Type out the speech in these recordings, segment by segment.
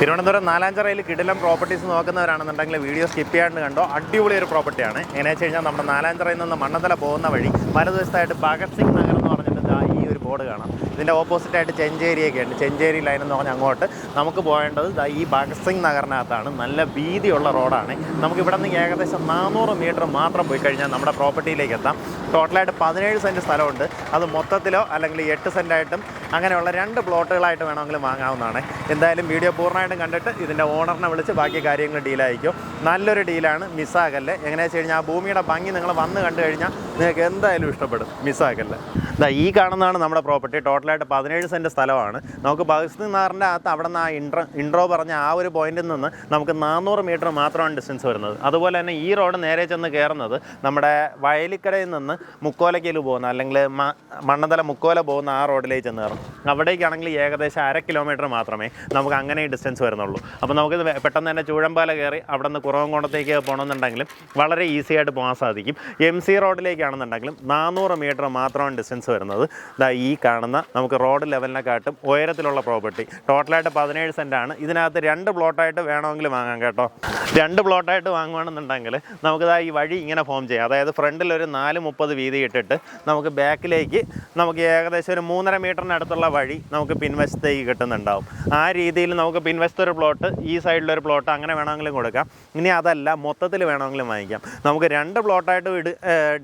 തിരുവനന്തപുരം നാലാഞ്ചിറയിൽ കിടിലം properties നോക്കുന്നവരാണെന്നുണ്ടെങ്കിൽ video skip ചെയ്യാണ്ട് കണ്ടോ? അടിപൊളി ഒരു പ്രോപ്പർട്ടിയാണ് എങ്ങനെ വെച്ച് കഴിഞ്ഞാൽ നമ്മുടെ നാലാഞ്ചിറയിൽ നിന്ന് മണ്ണന്തല പോകുന്ന വഴി വലതുവശത്തായിട്ട് ഭഗത് സിംഗ് നഗർ എന്ന് പറഞ്ഞിട്ട് ഈ ഒരു ബോർഡ് കാണാം. ഇതിന്റെ ഓപ്പോസിറ്റായിട്ട് ചെഞ്ചേരിയൊക്കെ ഉണ്ട്. ചെഞ്ചേരി ലൈൻ എന്ന് പറഞ്ഞാൽ അങ്ങോട്ട് നമുക്ക് പോകേണ്ടത് ഈ ഭഗത് സിംഗ് നഗറിനകത്താണ്. നല്ല വീതിയുള്ള റോഡാണ് നമുക്ക് ഇവിടെ നിന്ന് ഏകദേശം നാനൂറ് മീറ്റർ മാത്രം പോയി കഴിഞ്ഞാൽ നമ്മുടെ പ്രോപ്പർട്ടിയിലേക്ക് എത്താം. ടോട്ടലായിട്ട് പതിനേഴ് സെന്റ് സ്ഥലമുണ്ട്. അത് മൊത്തത്തിലോ അല്ലെങ്കിൽ എട്ട് സെന്റായിട്ടും അങ്ങനെയുള്ള രണ്ട് പ്ലോട്ടുകളായിട്ട് വേണമെങ്കിലും വാങ്ങാവുന്നതാണ്. എന്തായാലും വീഡിയോ പൂർണമായിട്ടും കണ്ടിട്ട് ഇതിന്റെ ഓണറിനെ വിളിച്ച് ബാക്കി കാര്യങ്ങൾ ഡീലായിരിക്കും. നല്ലൊരു ഡീലാണ് മിസ്സാകല്ലേ. എങ്ങനെയാണെന്ന് വെച്ച് കഴിഞ്ഞാൽ ആ ഭൂമിയുടെ ഭംഗി നിങ്ങൾ വന്ന് കണ്ടു കഴിഞ്ഞാൽ നിങ്ങൾക്ക് എന്തായാലും ഇഷ്ടപ്പെടും മിസ്സാകല്ലേ. ഇതാ ഈ കാണുന്നതാണ് നമ്മുടെ പ്രോപ്പർട്ടി. ടോട്ടലായിട്ട് പതിനേഴ് സെന്റ് സ്ഥലമാണ്. നമുക്ക് ഭഗത് നാറിന്റെ അകത്ത് അവിടെ നിന്ന് ആ ഇൻട്രോ ഇൻട്രോ പറഞ്ഞ ആ ഒരു പോയിന്റിൽ നിന്ന് നമുക്ക് നാനൂറ് മീറ്റർ മാത്രമാണ് ഡിസ്റ്റൻസ് വരുന്നത്. അതുപോലെ തന്നെ ഈ റോഡ് നേരെ ചെന്ന് കയറുന്നത് നമ്മുടെ വയലിക്കടയിൽ നിന്ന് മുക്കോലയ്ക്കൽ പോകുന്ന അല്ലെങ്കിൽ മണ്ണന്തല മുക്കോല പോകുന്ന ആ റോഡിലേക്ക് ചെന്ന് കയറും അവിടേക്കാണെങ്കിൽ ഏകദേശം അര കിലോമീറ്റർ മാത്രമേ നമുക്ക് അങ്ങനെ ഡിസ്റ്റൻസ് വരുന്നുള്ളൂ. അപ്പോൾ നമുക്ക് പെട്ടെന്ന് തന്നെ ചൂഴമ്പാല കയറി അവിടെ നിന്ന് കുറവൻകുണത്തേക്ക് പോകണമെന്നുണ്ടെങ്കിലും വളരെ ഈസി ആയിട്ട് പോകാൻ സാധിക്കും. എം സി റോഡിലേക്കാണെന്നുണ്ടെങ്കിലും നാനൂറ് മീറ്റർ മാത്രമാണ് ഡിസ്റ്റൻസ് വരുന്നത്. ഇതാ ഈ കാണുന്ന നമുക്ക് റോഡ് ലെവലിനെക്കാട്ടും ഉയരത്തിലുള്ള പ്രോപ്പർട്ടി ടോട്ടലായിട്ട് പതിനേഴ് സെന്റാണ് ഇതിനകത്ത് രണ്ട് പ്ലോട്ടായിട്ട് വേണമെങ്കിൽ വാങ്ങാം കേട്ടോ. രണ്ട് പ്ലോട്ടായിട്ട് വാങ്ങുകയാണെന്നുണ്ടെങ്കിൽ നമുക്കിതാ ഈ വഴി ഇങ്ങനെ ഫോം ചെയ്യാം. അതായത് ഫ്രണ്ടിൽ ഒരു നാല് മുപ്പത് വീതി ഇട്ടിട്ട് നമുക്ക് ബാക്കിലേക്ക് നമുക്ക് ഏകദേശം ഒരു മൂന്നര മീറ്ററിനടുത്തുള്ള വഴി നമുക്ക് പിൻവശത്തേക്ക് കിട്ടുന്നുണ്ടാവും. ആ രീതിയിൽ നമുക്ക് പിൻവശത്തൊരു പ്ലോട്ട് ഈ സൈഡിലൊരു പ്ലോട്ട് അങ്ങനെ വേണമെങ്കിലും കൊടുക്കാം. ഇനി അതല്ല മൊത്തത്തിൽ വേണമെങ്കിലും വാങ്ങിക്കാം. നമുക്ക് രണ്ട് പ്ലോട്ടായിട്ട്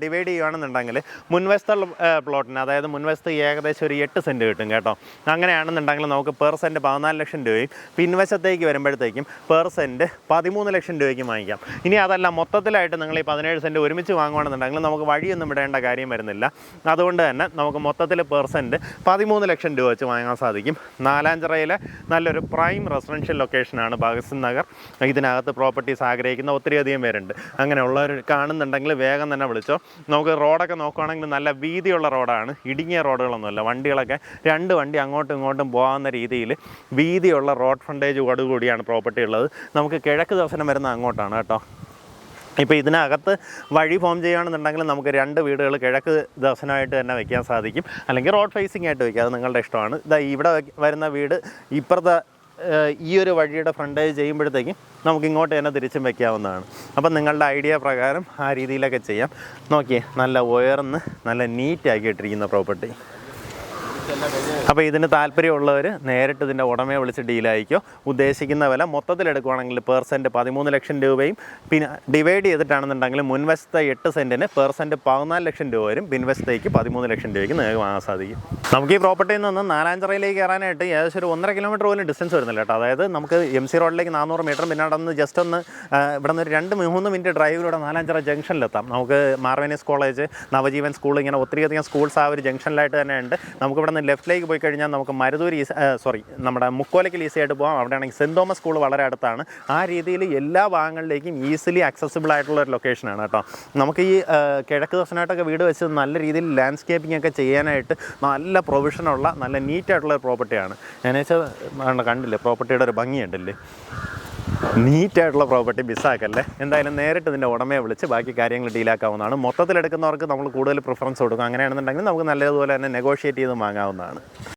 ഡിവൈഡ് ചെയ്യുകയാണെന്നുണ്ടെങ്കിൽ മുൻവശത്തുള്ള പ്ലോട്ടിന് അതായത് മുൻവശത്ത് ഏകദേശം ഒരു എട്ട് സെന്റ് കിട്ടും കേട്ടോ. അങ്ങനെയാണെന്നുണ്ടെങ്കിൽ നമുക്ക് പെർ സെന്റ് പതിനാല് ലക്ഷം രൂപയും പിൻവശത്തേക്ക് വരുമ്പോഴത്തേക്കും പെർ സെന്റ് പതിമൂന്ന് ലക്ഷം രൂപയ്ക്ക് വാങ്ങിക്കാം. ഇനി അതല്ല മൊത്തത്തിലായിട്ട് നിങ്ങൾ ഈ പതിനേഴ് സെന്റ് ഒരുമിച്ച് വാങ്ങുകയാണെന്നുണ്ടെങ്കിൽ നമുക്ക് വഴിയൊന്നും വിടേണ്ട കാര്യം വരുന്നില്ല. അതുകൊണ്ട് തന്നെ നമുക്ക് മൊത്തത്തിൽ പെർസെന്റ് പതിമൂന്ന് രൂപ വെച്ച് വാങ്ങാൻ സാധിക്കും. നാലാഞ്ചിറയിലെ നല്ലൊരു പ്രൈം റെസിഡൻഷ്യൽ ലൊക്കേഷനാണ് ഭഗത് നഗർ ഇതിനകത്ത് പ്രോപ്പർട്ടീസ് ആഗ്രഹിക്കുന്ന ഒത്തിരിയധികം പേരുണ്ട്. അങ്ങനെയുള്ളവർ കാണുന്നുണ്ടെങ്കിൽ വേഗം തന്നെ വിളിച്ചോ. നമുക്ക് റോഡൊക്കെ നോക്കുകയാണെങ്കിൽ നല്ല വീതിയുള്ള റോഡാണ് ഇടുങ്ങിയ റോഡുകളൊന്നുമല്ല. വണ്ടികളൊക്കെ രണ്ട് വണ്ടി അങ്ങോട്ടും ഇങ്ങോട്ടും പോകാവുന്ന രീതിയിൽ വീതിയുള്ള റോഡ് ഫ്രണ്ടേജ് കൂടിയാണ് പ്രോപ്പർട്ടി ഉള്ളത്. നമുക്ക് കിഴക്ക് ദർശനം വരുന്ന അങ്ങോട്ടാണ് കേട്ടോ. ഇപ്പോൾ ഇതിനകത്ത് വഴി ഫോം ചെയ്യുകയാണെന്നുണ്ടെങ്കിൽ നമുക്ക് രണ്ട് വീടുകൾ കിഴക്ക് ദർശനമായിട്ട് തന്നെ വയ്ക്കാൻ സാധിക്കും. അല്ലെങ്കിൽ റോഡ് ഫേസിംഗ് ആയിട്ട് വയ്ക്കുക അത് നിങ്ങളുടെ ഇഷ്ടമാണ്. ഇതാ ഇവിടെ വരുന്ന വീട് ഇപ്പുറത്തെ ഈ ഒരു വഴിയുടെ ഫ്രണ്ടേജ് ചെയ്യുമ്പോഴത്തേക്കും നമുക്ക് ഇങ്ങോട്ട് തന്നെ തിരിച്ചും വെക്കാവുന്നതാണ്. അപ്പം നിങ്ങളുടെ ഐഡിയ പ്രകാരം ആ രീതിയിലൊക്കെ ചെയ്യാം. നോക്കിയേ നല്ല ഉയർന്ന് നല്ല നീറ്റാക്കി ഇട്ടിരിക്കുന്ന പ്രോപ്പർട്ടി അപ്പോൾ ഇതിന് താല്പര്യമുള്ളവർ നേരിട്ട് ഇതിന്റെ ഉടമയെ വിളിച്ച് ഡീലായിക്കോ ഉദ്ദേശിക്കുന്ന വില മൊത്തത്തിൽ എടുക്കുവാണെങ്കിൽ പെർസെന്റ് പതിമൂന്ന് ലക്ഷം രൂപയും പിന്നെ ഡിവൈഡ് ചെയ്തിട്ടാണെന്നുണ്ടെങ്കിൽ മുൻവശത്തെ എട്ട് സെന്റിന് പെർസെന്റ് പതിനാല് ലക്ഷം രൂപ വരും. പിൻവശത്തേക്ക് പതിമൂന്ന് ലക്ഷം രൂപയ്ക്ക് നിങ്ങൾക്ക് വാങ്ങാൻ സാധിക്കും. നമുക്ക് ഈ പ്രോപ്പർട്ടിയിൽ നിന്ന് നാലാഞ്ചിറയിലേക്ക് കയറാനായിട്ട് ഏകദേശം ഒരു ഒന്നര കിലോമീറ്റർ പോലും ഡിസ്റ്റൻസ് വരുന്നില്ല കേട്ടോ. അതായത് നമുക്ക് എം സി റോഡിലേക്ക് നാനൂറ് മീറ്റർ പിന്നെ അവിടെ നിന്ന് ജസ്റ്റ് ഒന്ന് ഇവിടെ നിന്ന് ഒരു രണ്ട് മൂന്ന് മിനിറ്റ് ഡ്രൈവിലൂടെ നാലാഞ്ചിറ ജംഗ്ഷനിലെത്താം നമുക്ക് മാർവേനീസ് കോളേജ് നവജീവൻ സ്കൂൾ ഇങ്ങനെ ഒത്തിരി അധികം സ്കൂൾസ് ആ ഒരു ജംഗ്ഷനിലായിട്ട് തന്നെ ഉണ്ട് നമുക്ക് ഇവിടെ നിന്ന് ലെഫ്റ്റിലേക്ക് പോയി കഴിഞ്ഞാൽ നമുക്ക് മരുതൂരി സോറി നമ്മുടെ മുക്കോലയ്ക്ക് ഈസി ആയിട്ട് പോകാം അവിടെയാണെങ്കിൽ സെന്റ് തോമസ് സ്കൂൾ വളരെ അടുത്താണ്. ആ രീതിയിൽ എല്ലാ ഭാഗങ്ങളിലേക്കും ഈസിലി അക്സസിബിൾ ആയിട്ടുള്ള ഒരു ലൊക്കേഷനാണ് കേട്ടോ. നമുക്ക് ഈ കിഴക്ക് ദർശനമായിട്ടൊക്കെ വീട് വെച്ച് നല്ല രീതിയിൽ ലാൻഡ്സ്കേപ്പിംഗ് ഒക്കെ ചെയ്യാനായിട്ട് നല്ല പ്രൊവിഷനുള്ള നല്ല നീറ്റായിട്ടുള്ള പ്രോപ്പർട്ടിയാണ് ഞാൻ വെച്ചാൽ കണ്ടില്ലേ പ്രോപ്പർട്ടിയുടെ ഒരു ഭംഗിയുണ്ടല്ലേ? നീറ്റായിട്ടുള്ള പ്രോപ്പർട്ടി മിസ്സാക്കല്ലേ? എന്തായാലും നേരിട്ട് ഇതിന്റെ ഉടമയെ വിളിച്ച് ബാക്കി കാര്യങ്ങൾ ഡീലാക്കാവുന്നതാണ് മൊത്തത്തിൽ എടുക്കുന്നവർക്ക് നമ്മൾ കൂടുതൽ പ്രിഫറൻസ് കൊടുക്കും. അങ്ങനെയാണെന്നുണ്ടെങ്കിൽ നമുക്ക് നല്ലതുപോലെ തന്നെ നെഗോഷിയേറ്റ് ചെയ്ത് വാങ്ങാവുന്നതാണ്.